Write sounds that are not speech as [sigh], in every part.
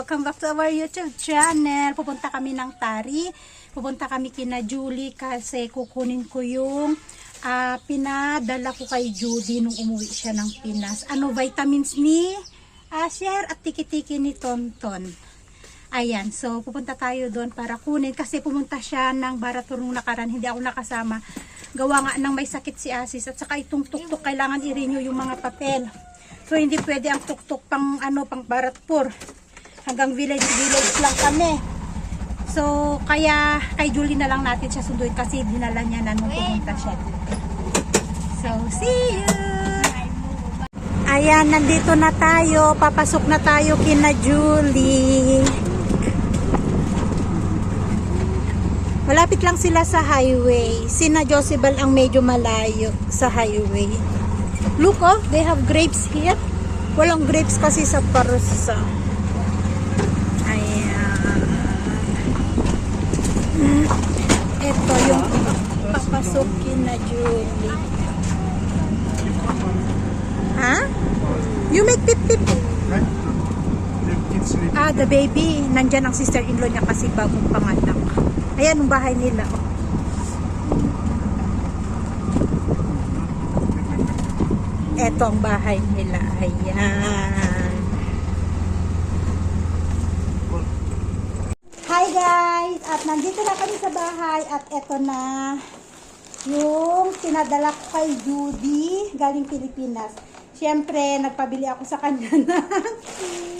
Welcome back to our YouTube channel. Pupunta kami ng Tari. Pupunta kami kina Julie kasi kukunin ko yung ah, pinadala ko kay Judy nung umuwi siya ng Pinas. Ano vitamins ni Asher at tiki-tiki ni Tonton. Ayan, so pupunta tayo doon para kunin kasi pumunta siya ng Baratur nung nakaraan, hindi ako nakasama. Gawa nga ng may sakit si Asis at saka itong tuktok kailangan i-renew yung mga papel. So hindi pwede ang tuktok pang ano pang Baratpur. Hanggang village village lang kami. So kaya kay Julie na lang natin siya sunduin kasi dinala niya na nung pumunta siya. So see you! Ayan, nandito na tayo. Papasok na tayo kina Julie. Malapit lang sila sa highway. Sina Josebel ang medyo malayo sa highway. Look oh, they have grapes here. Walang grapes kasi sa Parusa. Ayan. Ito yung papasukin na Julie. Ha? You make pip pip. Ah, the baby. Nandyan ang sister-in-law niya kasi bagong panganak. Ayan ang bahay nila. oh. Ang bahay nila. Ayan. Hi guys! At nandito na kami sa bahay at eto na yung pinadala ko kay Judy galing Pilipinas. Siyempre, nagpabili ako sa kanya [laughs] ng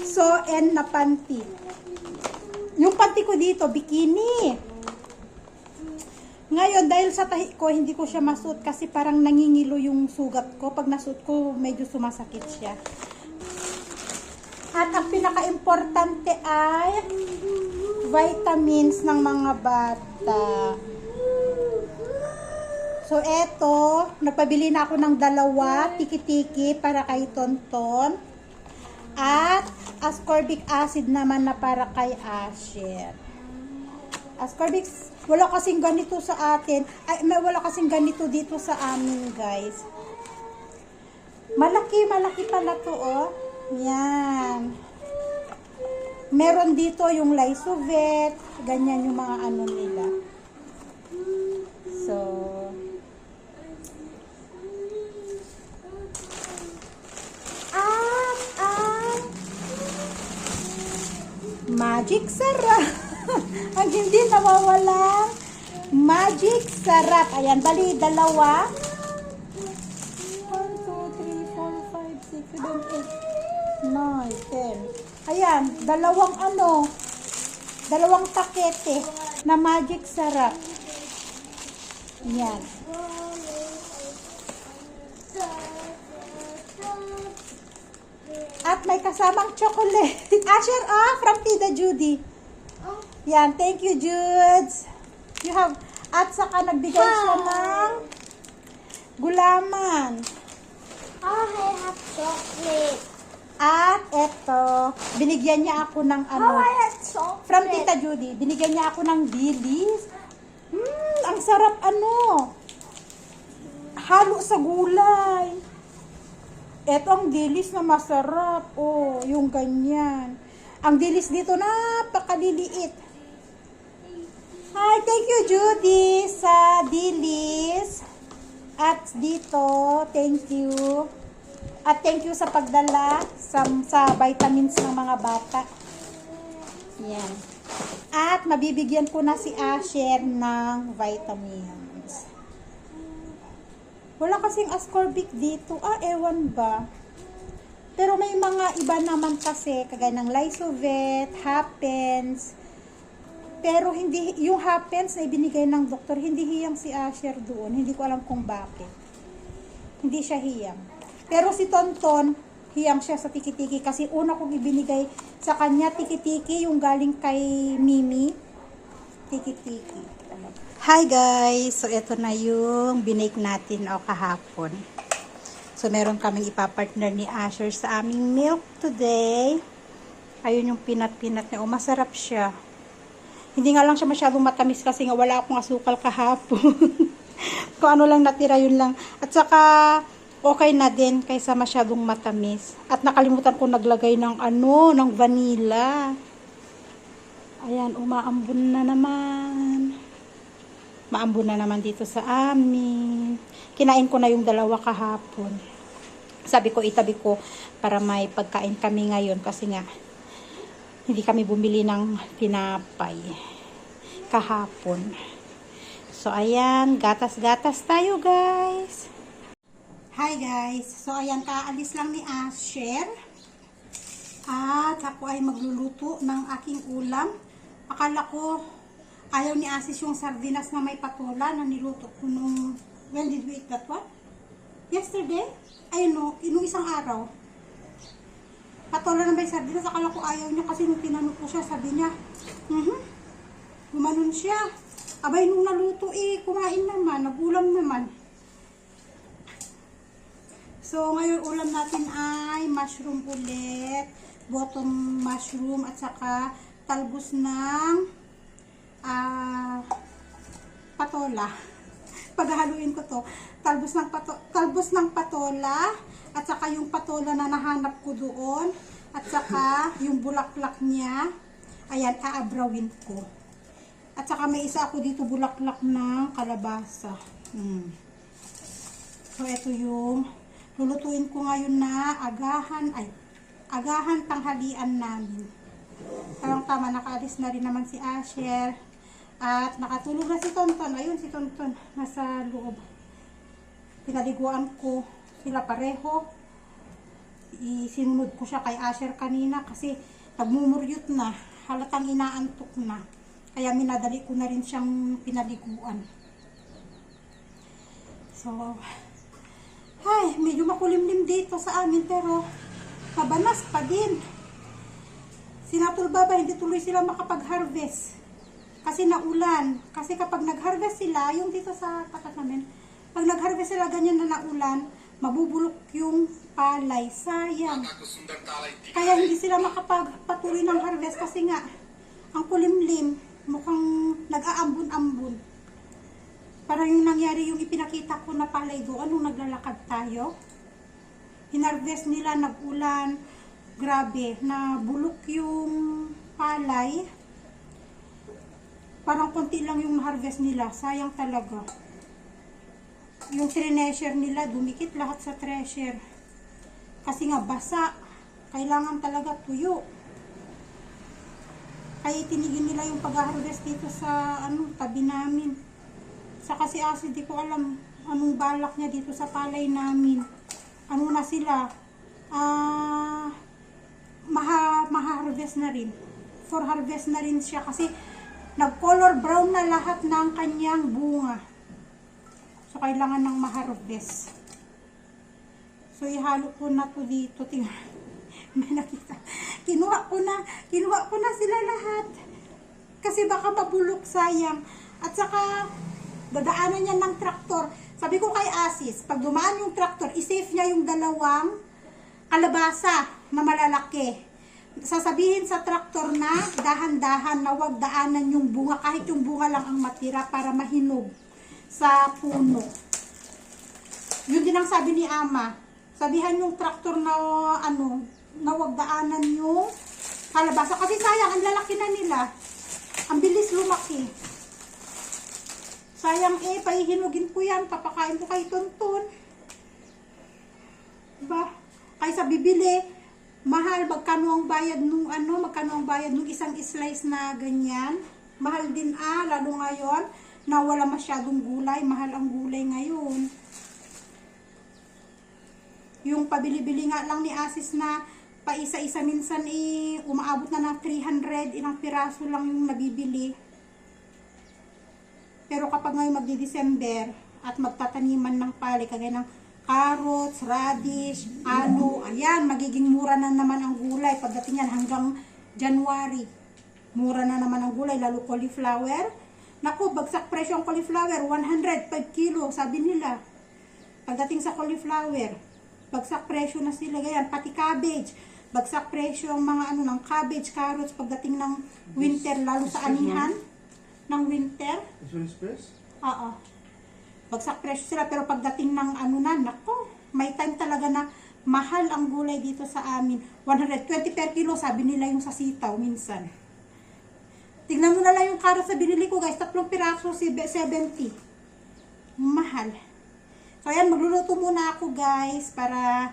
so and na panty. Yung panty ko dito, bikini. Ngayon, dahil sa tahi ko, hindi ko siya masuot kasi parang nangingilo yung sugat ko. Pag nasuot ko, medyo sumasakit siya. At ang pinaka-importante ay vitamins ng mga bata. So, eto, nagpabili na ako ng dalawa, tiki-tiki para kay Tonton. At ascorbic acid naman na para kay Asher. Ascorbic, wala kasing ganito sa atin. Ay, may wala kasing ganito dito sa amin, guys. Malaki, malaki pala to, oh. Yan. Meron dito yung Lysovet, ganyan yung mga ano nila. So, at ang magic sarap. [laughs] ang hindi nawawalang magic sarap. Ayan, bali, dalawa. 1, 2, 3, 4, 5, 6, 7, 8, 9, 10. Ayan, dalawang ano, dalawang pakete na magic sarap. Ayan. At may kasamang chocolate. [laughs] Asher, ah, from Tita Judy. Yan, thank you, Judes. You have, at saka nagbigay siya ng gulaman. Oh, I have chocolate. At eto, binigyan niya ako ng Oh, ano, I have chocolate. from Tita Judy, binigyan niya ako ng dilis. Hmm, ang sarap ano. Halo sa gulay. Eto ang dilis na masarap. Oh, yung ganyan. Ang dilis dito napakaliliit. Hi, thank you Judy sa dilis. At dito, thank you. At thank you sa pagdala sa, sa vitamins ng mga bata. Yan. At mabibigyan ko na si Asher ng vitamins. Wala kasing ascorbic dito. Ah, ewan ba? Pero may mga iba naman kasi, kagaya ng Lysovet, Happens. Pero hindi, yung Happens na ibinigay ng doktor, hindi hiyang si Asher doon. Hindi ko alam kung bakit. Hindi siya hiyang. Pero si Tonton, hiyang siya sa tiki-tiki kasi una kong ibinigay sa kanya tiki-tiki yung galing kay Mimi. Tiki-tiki. Hi guys! So ito na yung binake natin o kahapon. So meron kaming ipapartner ni Asher sa aming milk today. Ayun yung pinat-pinat niya. O masarap siya. Hindi nga lang siya masyadong matamis kasi nga wala akong asukal kahapon. [laughs] Kung ano lang natira yun lang. At saka okay na din kaysa masyadong matamis. At nakalimutan ko naglagay ng ano, ng vanilla. Ayan, umaambon na naman. Maambon na naman dito sa amin. Kinain ko na yung dalawa kahapon. Sabi ko, itabi ko para may pagkain kami ngayon kasi nga hindi kami bumili ng tinapay kahapon. So, ayan, gatas-gatas tayo, guys. Hi, guys. So, ayan, kaalis lang ni Asher. At ako ay magluluto ng aking ulam. Akala ko ayaw ni Asis yung sardinas na may patola na niluto ko nung... When did we eat that one? Yesterday? Ay no, inong isang araw. Patola na may sardinas. Akala ko ayaw niya kasi nung tinanong ko siya, sabi niya, mhm, gumanon siya. Abay nung naluto eh, kumain naman, nagulam naman. So, ngayon ulam natin ay mushroom ulit, bottom mushroom at saka talbos ng ah patola. Paghahaluin ko to, talbos ng pato, talbos ng patola at saka yung patola na nahanap ko doon at saka yung bulaklak niya. Ayan, aabrawin ko. At saka may isa ako dito bulaklak ng kalabasa. Hmm. So, ito yung lulutuin ko ngayon na agahan, ay, agahan tanghalian namin. Parang tama, nakaalis na rin naman si Asher. At nakatulog na si Tonton. Ayun, si Tonton, nasa loob. Pinaliguan ko sila pareho. Isinunod ko siya kay Asher kanina kasi nagmumuryot na. Halatang inaantok na. Kaya minadali ko na rin siyang pinaliguan. So, ay, medyo makulimlim dito sa amin pero mabanas pa din. Sinatulba ba, hindi tuloy sila makapag-harvest. Kasi naulan. Kasi kapag nag-harvest sila, yung dito sa tapat namin, pag nag-harvest sila ganyan na naulan, mabubulok yung palay. Sayang. Kaya hindi sila makapagpatuloy ng harvest kasi nga, ang kulimlim, mukhang nag-aambun-ambun. Parang yung nangyari yung ipinakita ko na palay doon nung naglalakad tayo. Hinarvest nila, nag-ulan, grabe, na bulok yung palay. Parang konti lang yung harvest nila, sayang talaga. Yung treasure nila, dumikit lahat sa treasure. Kasi nga basa, kailangan talaga tuyo. Kaya tinigin nila yung pag-harvest dito sa ano, tabi namin. Sa kasi asi, di ko alam anong balak niya dito sa palay namin. Ano na sila? Ah, maha, maha-harvest na rin. For harvest na rin siya kasi nag-color brown na lahat ng kanyang bunga. So, kailangan ng maharvest. So, ihalo ko na to dito. Tingnan. [laughs] May nakita. Kinuha ko na. Kinuha ko na sila lahat. Kasi baka mabulok sayang. At saka, dadaanan niya ng traktor. Sabi ko kay Asis, pag dumaan yung traktor, isave niya yung dalawang kalabasa na malalaki. Sasabihin sa traktor na dahan-dahan na wag daanan yung bunga, kahit yung bunga lang ang matira para mahinog sa puno. Yun din ang sabi ni Ama. Sabihan yung traktor na ano, na wag daanan yung kalabasa. Kasi sayang, ang lalaki na nila. Ang bilis lumaki. Sayang eh, pahihinugin ko yan. Papakain ko kay Tonton. Diba? Kaysa bibili, mahal, magkano ang bayad nung ano, magkano ang bayad nung isang slice na ganyan. Mahal din ah, lalo ngayon, na wala masyadong gulay. Mahal ang gulay ngayon. Yung pabili-bili nga lang ni Asis na paisa-isa minsan eh, umaabot na ng 300, ilang piraso lang yung nabibili. Pero kapag ngayon magdi-December at magtataniman ng pali, kagaya ng carrots, radish, alo, ayan, magiging mura na naman ang gulay pagdating yan hanggang January. Mura na naman ang gulay, lalo cauliflower. Naku, bagsak presyo ang cauliflower, 105 kilo, sabi nila. Pagdating sa cauliflower, bagsak presyo na sila, ganyan, pati cabbage. Bagsak presyo ang mga ano ng cabbage, carrots pagdating ng winter, lalo sa anihan ng winter. Is fresh? Oo. Bagsak presyo sila pero pagdating ng ano na, nako, may time talaga na mahal ang gulay dito sa amin. 120 per kilo sabi nila yung sa sitaw minsan. Tignan mo na lang yung carrot sa binili ko guys. Tatlong piraso, si 70. Mahal. So ayan, magluluto muna ako guys para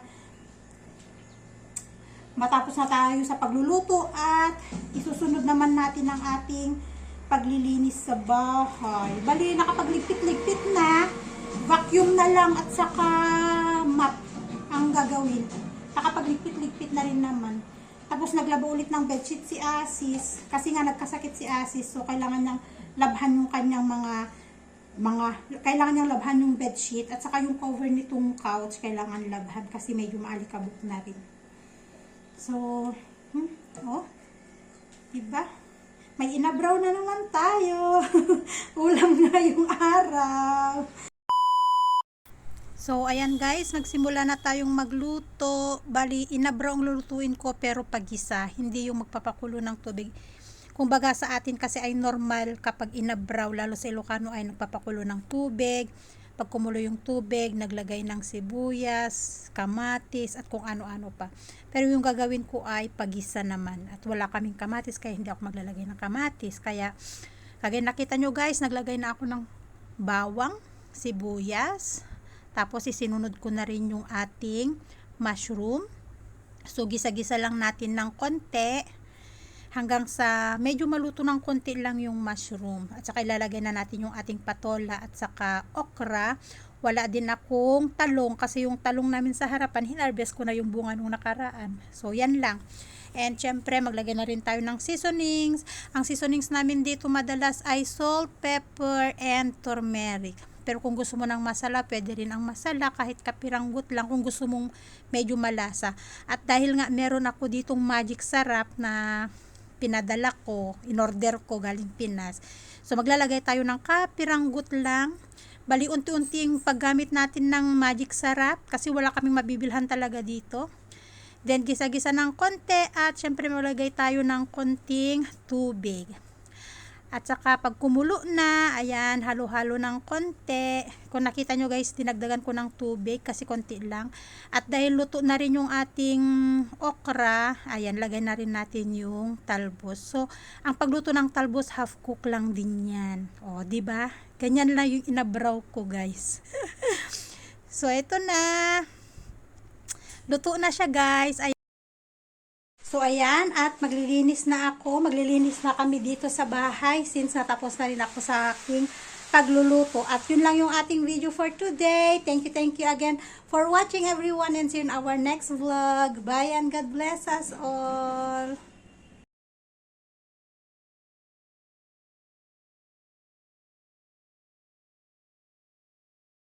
matapos na tayo sa pagluluto at isusunod naman natin ang ating paglilinis sa bahay. Bali, nakapagligpit-ligpit na, vacuum na lang at saka mop ang gagawin. Nakapagligpit-ligpit na rin naman. Tapos naglaba ulit ng bedsheet si Asis kasi nga nagkasakit si Asis so kailangan niyang labhan yung kanyang mga mga kailangan niyang labhan yung bedsheet at saka yung cover nitong couch kailangan labhan kasi medyo maalikabok na rin. So, hmm, oh, diba? May inabraw na naman tayo. [laughs] Ulam na yung araw. So, ayan guys, nagsimula na tayong magluto. Bali, inabraw ang lulutuin ko pero pagisa, hindi yung magpapakulo ng tubig. Kumbaga sa atin kasi ay normal kapag inabraw, lalo sa Ilocano ay nagpapakulo ng tubig. Pag kumulo yung tubig, naglagay ng sibuyas, kamatis, at kung ano-ano pa. Pero yung gagawin ko ay pagisa naman. At wala kaming kamatis, kaya hindi ako maglalagay ng kamatis. Kaya, kagaya nakita nyo guys, naglagay na ako ng bawang, sibuyas, tapos isinunod ko na rin yung ating mushroom. So, gisa-gisa lang natin ng konti hanggang sa medyo maluto ng konti lang yung mushroom. At saka ilalagay na natin yung ating patola at saka okra. Wala din akong talong kasi yung talong namin sa harapan, hinarvest ko na yung bunga nung nakaraan. So, yan lang. And syempre, maglagay na rin tayo ng seasonings. Ang seasonings namin dito madalas ay salt, pepper, and turmeric. Pero kung gusto mo ng masala, pwede rin ang masala kahit kapiranggut lang kung gusto mong medyo malasa. At dahil nga meron ako ditong magic sarap na pinadala ko, in-order ko galing Pinas. So maglalagay tayo ng kapiranggut lang. Bali unti-unting paggamit natin ng magic sarap kasi wala kaming mabibilhan talaga dito. Then gisa-gisa ng konti at syempre maglagay tayo ng konting tubig. At saka pag kumulo na, ayan, halo-halo ng konti. Kung nakita nyo guys, dinagdagan ko ng tubig kasi konti lang. At dahil luto na rin yung ating okra, ayan, lagay na rin natin yung talbos. So, ang pagluto ng talbos, half cook lang din yan. O, ba? Ganyan lang yung inabraw ko guys. [laughs] so, ito na. Luto na siya guys. Ayan. So, ayan, at maglilinis na ako. Maglilinis na kami dito sa bahay since natapos na rin ako sa aking pagluluto. At yun lang yung ating video for today. Thank you, thank you again for watching everyone and see you in our next vlog. Bye and God bless us all.